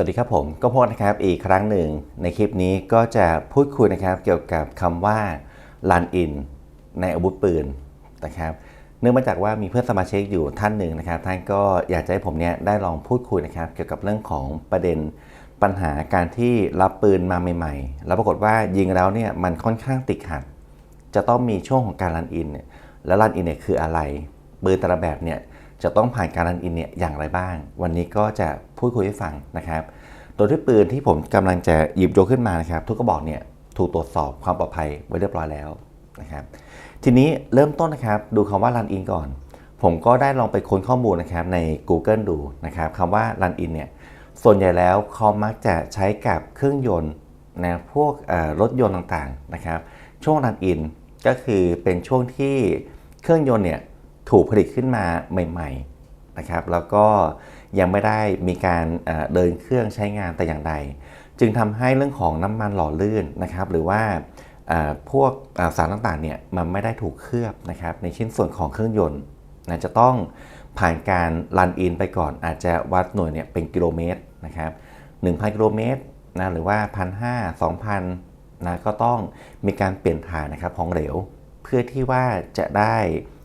วัสดีครับผมก็พบนะครับอีกครั้งหนึ่งในคลิปนี้ก็จะพูดคุยนะครับเกี่ยวกับคำว่า run in ในอาวุธปืนนะครับเนื่องมาจากว่ามีเพื่อนสมาชิกอยู่ท่านหนึ่งนะครับ ท่านก็อยากจะให้ผมเนี่ยได้ลองพูดคุยนะครับ เกี่ยวกับเรื่องของประเด็นปัญหาการที่รับปืนมาใหม่ๆ แล้วปรากฏว่ายิงแล้วเนี่ยมันค่อนข้างติดขัด จะต้องมีช่วงของการรันอิน แล้วรันอินเนี่ยคืออะไรปืนแต่ละแบบเนี่ย จะต้องผ่านการรันอินเนี่ยอย่างไรบ้าง วันนี้ก็จะพูดคุยให้ฟังนะครับโดยที่ปืนที่ผมกำลังจะหยิบยกขึ้นมานะครับ ทุกกระบอกเนี่ยถูกตรวจสอบความปลอดภัยไว้เรียบร้อยแล้วนะครับ ทีนี้เริ่มต้นนะครับ ดูคำว่า run in ก่อน ผมก็ได้ลองไปค้นข้อมูลนะครับใน Google ดูนะครับคำว่า run in เนี่ยส่วนใหญ่แล้วเขามักจะใช้กับเครื่องยนต์นะพวกรถยนต์ต่างๆนะครับ ช่วง run in ก็คือเป็นช่วงที่เครื่องยนต์เนี่ย ถูกผลิตขึ้นมาใหม่ๆนะครับแล้วก็ยังไม่ได้มีการเดินเครื่องใช้งานแต่อย่างใด จึงทำให้เรื่องของน้ำมันหล่อลื่นนะครับ หรือว่าพวกสารต่างๆเนี่ยมันไม่ได้ถูกเคลือบนะครับในชิ้นส่วนของเครื่องยนต์นะจะต้องผ่านการรันอินไปก่อน อาจจะวัดหน่วยเนี่ยเป็นกิโลเมตรนะครับ1,000 กิโลเมตรนะหรือว่า 1,500 2,000นะก็ต้องมีการเปลี่ยนถ่ายนะครับของเหลว เพื่อที่ว่าจะได้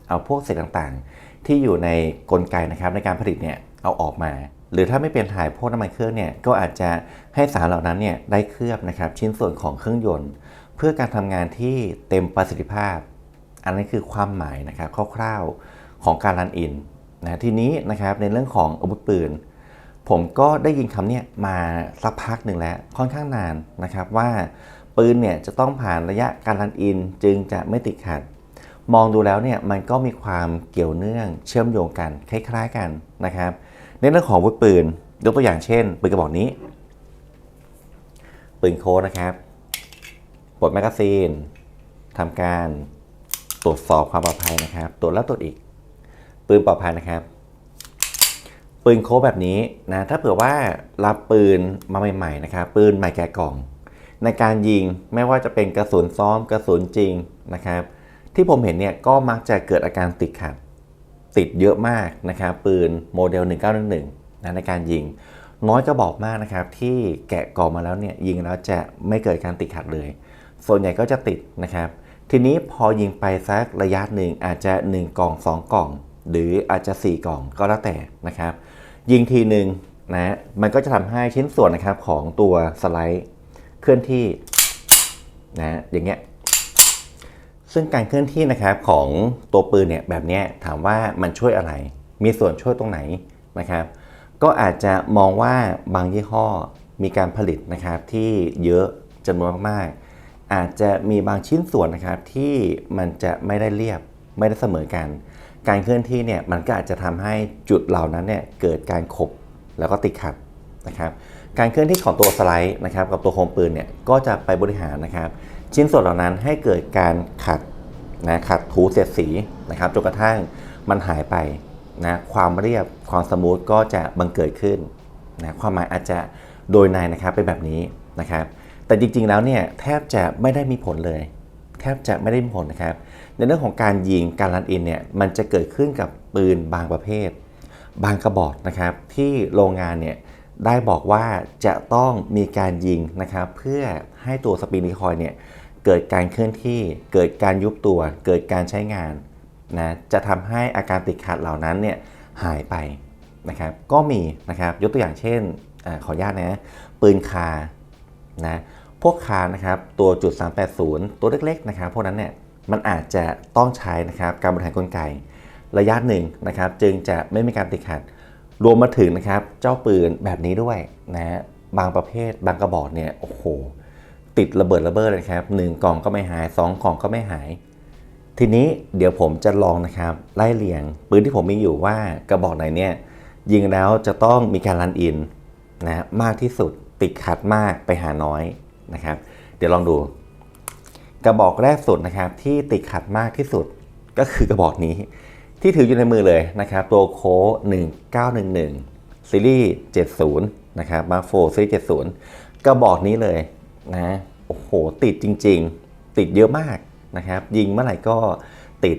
เอาพวกเศษต่างๆ ที่อยู่ในกลไกนะครับในการผลิตเนี่ยเอาออกมา หรือถ้าไม่เปลี่ยนถ่ายพวกน้ำมันเครื่องเนี่ยก็อาจจะให้สารเหล่านั้นเนี่ยได้เคลือบนะครับชิ้นส่วนของเครื่องยนต์ เพื่อการทำงานที่เต็มประสิทธิภาพ อันนี้คือความหมายนะครับคร่าวๆของการรันอินนะทีนี้นะครับในเรื่องของอาวุธปืน ผมก็ได้ยินคำนี้มาสักพักหนึ่งแล้วค่อนข้างนานนะครับว่าปืนเนี่ยจะต้องผ่านระยะการรันอินจึงจะไม่ติดขัด มองดูแล้วเนี่ยมันก็มีความเกี่ยวเนื่องเชื่อมโยงกันคล้ายๆกันนะครับ ในเรื่องของวุธปืนยกตัวอย่างเช่นปืนกระบอกนี้ ปืนโค้ดนะครับปลดแมกกาซีนทำการตรวจสอบความปลอดภัยนะครับ ตรวจแล้วตรวจอีก ปืนปลอดภัยนะครับ ปืนโค้ดแบบนี้นะถ้าเผื่อว่ารับปืนมาใหม่ ๆ นะครับ ปืนใหม่แกะกล่อง ในการยิงไม่ว่าจะเป็นกระสุนซ้อมกระสุนจริงนะครับ ที่ผมเห็นเนี่ยก็มักจะเกิดอาการติดขัด ติดเยอะมากนะครับ ปืนโมเดล 1911นะในการยิง น้อยก็บอกมากนะครับ ที่แกะกล่องมาแล้วเนี่ยยิงแล้วจะไม่เกิดการติดขัดเลย ส่วนใหญ่ก็จะติดนะครับ ทีนี้พอยิงไปสักระยะหนึ่งอาจจะ 1 กล่อง 2 กล่อง หรืออาจจะ 4 กล่องก็แล้วแต่นะครับ ยิงทีหนึ่งนะมันก็จะทำให้ชิ้นส่วนนะครับของตัวสไลด์เคลื่อนที่นะอย่างเงี้ย ซึ่งการเคลื่อนที่นะครับของตัวปืนเนี่ยแบบนี้ถามว่ามันช่วยอะไร มีส่วนช่วยตรงไหนนะครับ ก็อาจจะมองว่าบางยี่ห้อมีการผลิตนะครับที่เยอะจำนวนมากๆอาจจะมีบางชิ้นส่วนนะครับที่มันจะไม่ได้เรียบไม่ได้เสมอกัน การเคลื่อนที่เนี่ยมันก็อาจจะทำให้จุดเหล่านั้นเนี่ยเกิดการขบแล้วก็ติดขัดนะครับ การเคลื่อนที่ของตัวสไลด์นะครับกับตัวโคมปืนเนี่ยก็จะไปบริหารนะครับ ชิ้นส่วนเหล่านั้นให้เกิดการขัดนะขัดถูเสียดสีนะครับจนกระทั่งมันหายไปนะความเรียบความสมูทก็จะบังเกิดขึ้นนะความหมายอาจจะโดยในนะครับเป็นแบบนี้นะครับแต่จริงๆแล้วเนี่ยแทบจะไม่ได้มีผลเลย แทบจะไม่ได้มีผลนะครับ ในเรื่องของการยิงการรันอินเนี่ยมันจะเกิดขึ้นกับปืนบางประเภท บางกระบอกนะครับ ที่โรงงานเนี่ยได้บอกว่าจะต้องมีการยิงนะครับ เพื่อให้ตัวสปริงรีคอยเนี่ย เกิดการเคลื่อนที่ เกิดการยุบตัว เกิดการใช้งานนะจะทำให้อาการติดขัดเหล่านั้นเนี่ยหายไปนะครับก็มีนะครับยกตัวอย่างเช่นอขออนุญาตนะปืนคานะพวกคานะครับตัวจุด 380 ตัวเล็กๆนะครับพวกนั้นเนี่ยมันอาจจะต้องใช้นะครับการบริหารกลไก ระยะหนึ่งนะครับจึงจะไม่มีการติดขัด รวมมาถึงนะครับเจ้าปืนแบบนี้ด้วยนะบางประเภทบางกระบอกเนี่ยโอ้โห ติดระเบิดระเบ้อเลยครับหนึ่งกล่องก็ไม่หายสองกล่องก็ไม่หาย ทีนี้เดี๋ยวผมจะลองนะครับไล่เรียงปืนที่ผมมีอยู่ว่ากระบอกไหนเนี่ยยิงแล้วจะต้องมีการรันอินนะมากที่สุดติดขัดมากไปหาน้อยนะครับ เดี๋ยวลองดู กระบอกแรกสุดนะครับที่ติดขัดมากที่สุดก็คือกระบอกนี้ ที่ถืออยู่ในมือเลยนะครับตัวโค้1911ซีรีส์70นะครับมาโฟซีรีส์70 กระบอกนี้เลย นะโอ้โหติดจริง ๆ ติดเยอะมากนะครับ ยิงเมื่อไหร่ก็ติด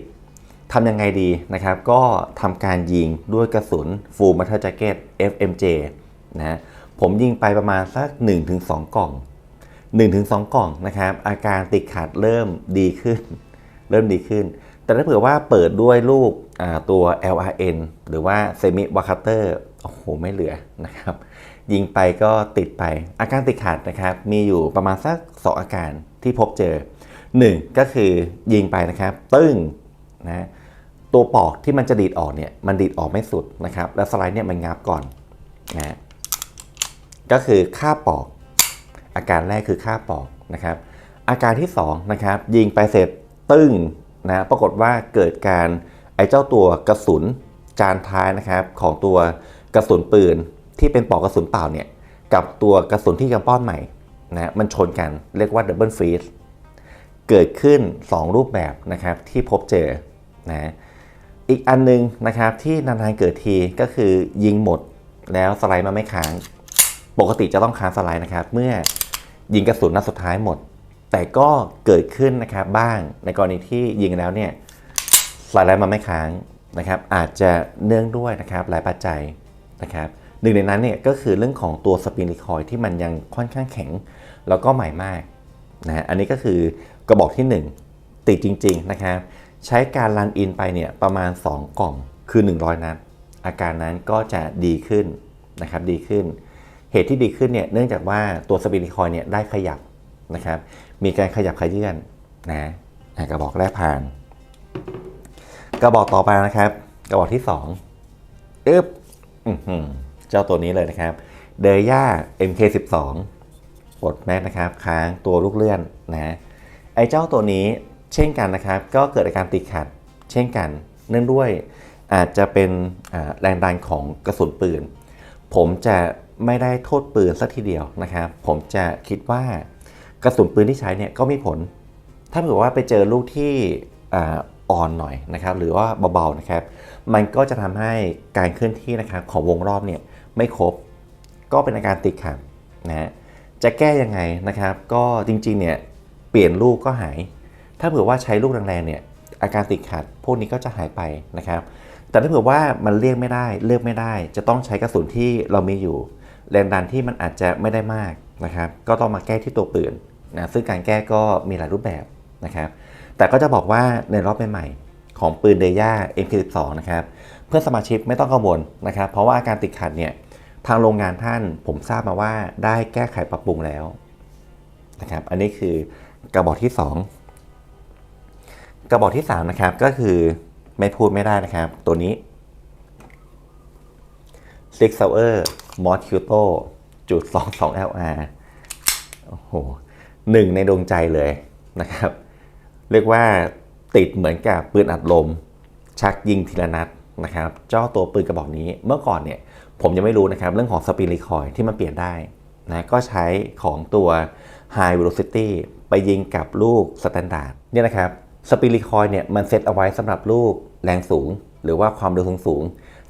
ทำยังไงดีนะครับ ก็ทำการยิงด้วยกระสุน Full Metal Jacket FMJ นะผมยิงไปประมาณสัก 1-2 กล่อง 1-2 กล่องนะครับ อาการติดขัดเริ่มดีขึ้น เริ่มดีขึ้น แต่ถ้าเผื่อว่าเปิดด้วยลูกตัว LRN หรือว่า Semi w a k a t e r โอ้โห ไม่เหลือนะครับ ยิงไปก็ติดไป อาการติดขัดนะครับ มีอยู่ประมาณสัก2อาการที่พบเจอ 1 ก็คือยิงไปนะครับ ตึ้งนะตัวปอกที่มันจะดีดออกเนี่ยมันดีดออกไม่สุดนะครับ แล้วสไลด์เนี่ยมันงับก่อนนะก็คือค่าปอก อาการแรกคือค่าปอกนะครับ อาการที่2นะครับยิงไปเสร็จตึ้งนะปรากฏว่าเกิดการไอ้เจ้าตัวกระสุนจานท้ายนะครับของตัวกระสุนปืน ที่เป็นปลอกกระสุนเปล่าเนี่ยกับตัวกระสุนที่กำป้อนใหม่นะมันชนกันเรียกว่าดับเบิลฟรี e เกิดขึ้น 2 รูปแบบนะครับที่พบเจอนะอีกอันนึงนะครับที่นานๆเกิดทีก็คือยิงหมดแล้วสไลด์มาไม่ค้าง ปกติจะต้องค้างสไลด์นะครับ เมื่อยิงกระสุนนัดสุดท้ายหมด แต่ก็เกิดขึ้นนะครับบ้างในกรณีที่ยิงแล้วเนี่ยสไลด์มาไม่ค้างนะครับ อาจจะเนื่องด้วยนะครับหลายปัจจัยนะครับ นึ่งในนั้นเนี่ยก็คือเรื่องของตัวสปริงรีคอยที่มันยังค่อนข้างแข็ง แล้วก็ใหม่มากนะอันนี้ก็คือกระบอกที่ 1 ติดจริง ๆ นะครับใช้การรันอินไปเนี่ยประมาณ 2 กล่องคือ 100 นัดอาการนั้นก็จะดีขึ้นนะครับดีขึ้น เหตุที่ดีขึ้นเนี่ยเนื่องจากว่าตัวสปริงรีคอยเนี่ยได้ขยับนะครับมีการขยับขยื่นนะกระบอกแรกผ่าน กระบอกต่อไปนะครับ กระบอกที่2อึ๊บอื้อหือ เจ้าตัวนี้เลยนะครับเดย่า MK12 ปลดแม็กนะครับ ค้างตัวลูกเลื่อนนะไอ้เจ้าตัวนี้เช่นกันนะครับ ก็เกิดอาการติดขัดเช่นกัน เนื่องด้วยอาจจะเป็นแรงดันของกระสุนปืน ผมจะไม่ได้โทษปืนสักทีเดียวนะครับ ผมจะคิดว่ากระสุนปืนที่ใช้เนี่ยก็มีผล ถ้าเผื่อว่าไปเจอลูกที่อ่อ่อนหน่อยนะครับ หรือว่าเบาๆนะครับ มันก็จะทำให้การเคลื่อนที่นะครับของวงรอบเนี่ย ไม่ครบ ก็เป็นอาการติดขัดนะฮะจะแก้ยังไงนะครับ ก็จริงๆเนี่ยเปลี่ยนลูกก็หาย ถ้าเผื่อว่าใช้ลูกแรงๆเนี่ยอาการติดขัดพวกนี้ก็จะหายไปนะครับ แต่ถ้าเผื่อว่ามันเลี่ยงไม่ได้เลือกไม่ได้ จะต้องใช้กระสุนที่เรามีอยู่ แรงดันที่มันอาจจะไม่ได้มากนะครับก็ต้องมาแก้ที่ตัวปืนนะซึ่งการแก้ก็มีหลายรูปแบบนะครับแต่ก็จะบอกว่าในรอบใหม่ๆของปืนเดย่า MK12 นะครับเพื่อนสมาชิกไม่ต้องกังวลนะครับ เพราะว่าอาการติดขัดเนี่ย ทางโรงงานท่านผมทราบมาว่าได้แก้ไขปรับปรุงแล้วนะครับ อันนี้คือกระบอกที่ 2 กระบอกที่ 3 นะครับ ก็คือไม่พูดไม่ได้นะครับ ตัวนี้ Six Hour m o s q u i t o จุด22 LR โอ้โหหนึ่งในดวงใจเลยนะครับ เรียกว่าติดเหมือนกับปืนอัดลม ชักยิงทีละนัดนะครับ เจ้าตัวปืนกระบอกนี้เมื่อก่อนเนี่ย ผมยังไม่รู้นะครับ เรื่องของสปีรีคอยที่มันเปลี่ยนได้นะก็ใช้ของตัว High Velocity ไปยิงกับลูกสแตนดาร์ดเนี่ยนะครับสปีรีคอยเนี่ยมันเซตเอาไว้สำหรับลูกแรงสูง หรือว่าความเร็วสูงสูง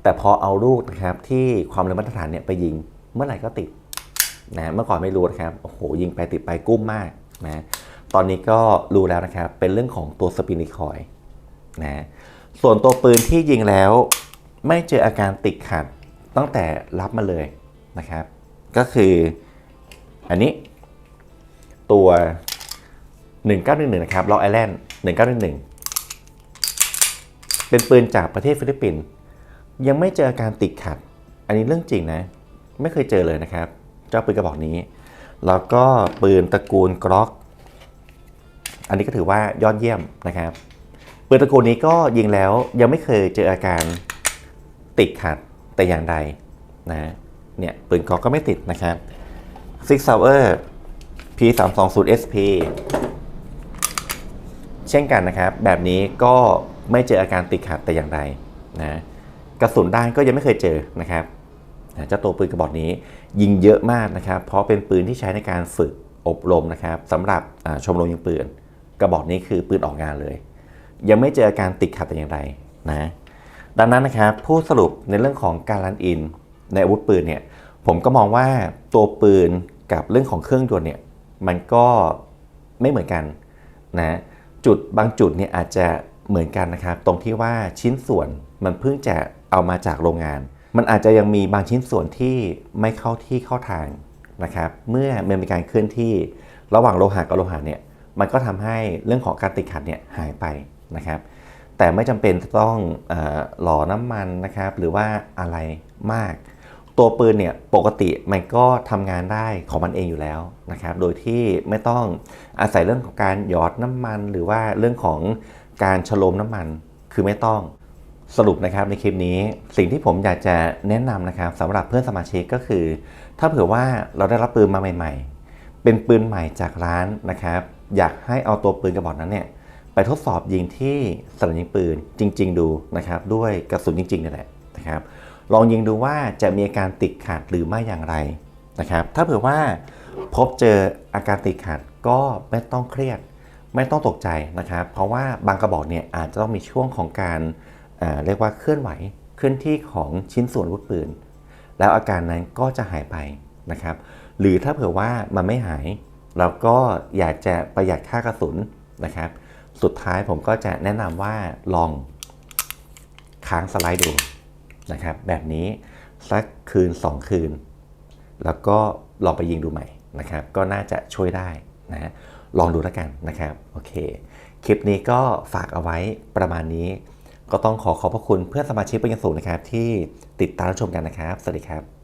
แต่พอเอาลูกนะครับที่ความเร็วมาตรฐานเนี่ยไปยิงเมื่อไหร่ก็ติดนะเมื่อก่อนไม่รู้นะครับโอ้โหยิงไปติดไปกุ้มมากนะตอนนี้ก็รู้แล้วนะครับเป็นเรื่องของตัวสปีรีคอยนะส่วนตัวปืนที่ยิงแล้ว ไม่เจออาการติดขัด ตั้งแต่รับมาเลยนะครับ ก็คืออันนี้ตัว 1911 นะครับล็อกไอแลนด์1911 เป็นปืนจากประเทศฟิลิปปินส์ยังไม่เจออาการติดขัด อันนี้เรื่องจริงนะ ไม่เคยเจอเลยนะครับ เจ้าปืนกระบอกนี้ แล้วก็ปืนตระกูลกล็อก อันนี้ก็ถือว่ายอดเยี่ยมนะครับปืนตระกูลนี้ก็ยิงแล้วยังไม่เคยเจออาการติดขัด แต่อย่างใดนะเนี่ยปืนกอก็ไม่ติดนะครับ Six Hour P 3 2 0 SP เช่นกันนะครับ แบบนี้ก็ไม่เจออาการติดขัดแต่อย่างใดนะกระสุนด้านก็ยังไม่เคยเจอนะครับเจ้าตัวปืนกระบอกนี้ยิงเยอะมากนะครับ เพราะเป็นปืนที่ใช้ในการฝึกอบรมนะครับสำหรับชมรมยิงปืน กระบอกนี้คือปืนออกงานเลย ยังไม่เจออาการติดขัดแต่อย่างใดนะ ดังนั้นนะครับผู้สรุปในเรื่องของการรันอิน ในอาวุธปืนเนี่ยผมก็มองว่าตัวปืนกับเรื่องของเครื่องยนต์เนี่ยมันก็ไม่เหมือนกันนะจุดบางจุดเนี่ยอาจจะเหมือนกันนะครับ ตรงที่ว่าชิ้นส่วนมันเพิ่งจะเอามาจากโรงงาน มันอาจจะยังมีบางชิ้นส่วนที่ไม่เข้าที่เข้าทางนะครับ เมื่อมันมีการเคลื่อนที่ระหว่างโลหะกับโลหะเนี่ยมันก็ทำให้เรื่องของการติดขัดเนี่ยหายไปนะครับ แต่ไม่จำเป็นจะต้องออหล่อน้ำมันนะครับ หรือว่าอะไรมาก ตัวปืนเนี่ยปกติมันก็ทำงานได้ของมันเองอยู่แล้วนะครับ โดยที่ไม่ต้องอาศัยเรื่องของการหยอดน้ำมัน หรือว่าเรื่องของการฉโลมน้ำมันคือไม่ต้องสรุปนะครับในคลิปนี้สิ่งที่ผมอยากจะแนะนำนะครับสำหรับเพื่อนสมาชิกก็คือ ถ้าเผื่อว่าเราได้รับปืนมาใหม่ ๆ เป็นปืนใหม่จากร้านนะครับ อยากให้เอาตัวปืนกระบอกนั้นเนี่ย ไปทดสอบยิงที่สนามยิงปืนจริง ๆ ดูนะครับด้วยกระสุนจริงๆนี่แหละนะครับลองยิงดูว่าจะมีอาการติดขัดหรือไม่อย่างไรนะครับถ้าเผื่อว่าพบเจออาการติดขัดก็ไม่ต้องเครียด ไม่ต้องตกใจนะครับ เพราะว่าบางกระบอกเนี่ยอาจจะต้องมีช่วงของการเอ่อเรียกว่าเคลื่อนไหวเคลื่อนที่ของชิ้นส่วนอาวุธปืน แล้วอาการนั้นก็จะหายไปนะครับ หรือถ้าเผื่อว่ามันไม่หาย เราก็อยากจะประหยัดค่ากระสุนนะครับ สุดท้ายผมก็จะแนะนำว่าลองค้างสไลด์ดูนะครับ แบบนี้สักคืน 2 คืน แล้วก็ลองไปยิงดูใหม่นะครับ ก็น่าจะช่วยได้นะฮะลองดูแล้วกันนะครับ โอเค คลิปนี้ก็ฝากเอาไว้ประมาณนี้ ก็ต้องขอขอบพระคุณเพื่อนสมาชิกเป็นอย่างสูงนะครับ ที่ติดตามรับชมกันนะครับ สวัสดีครับ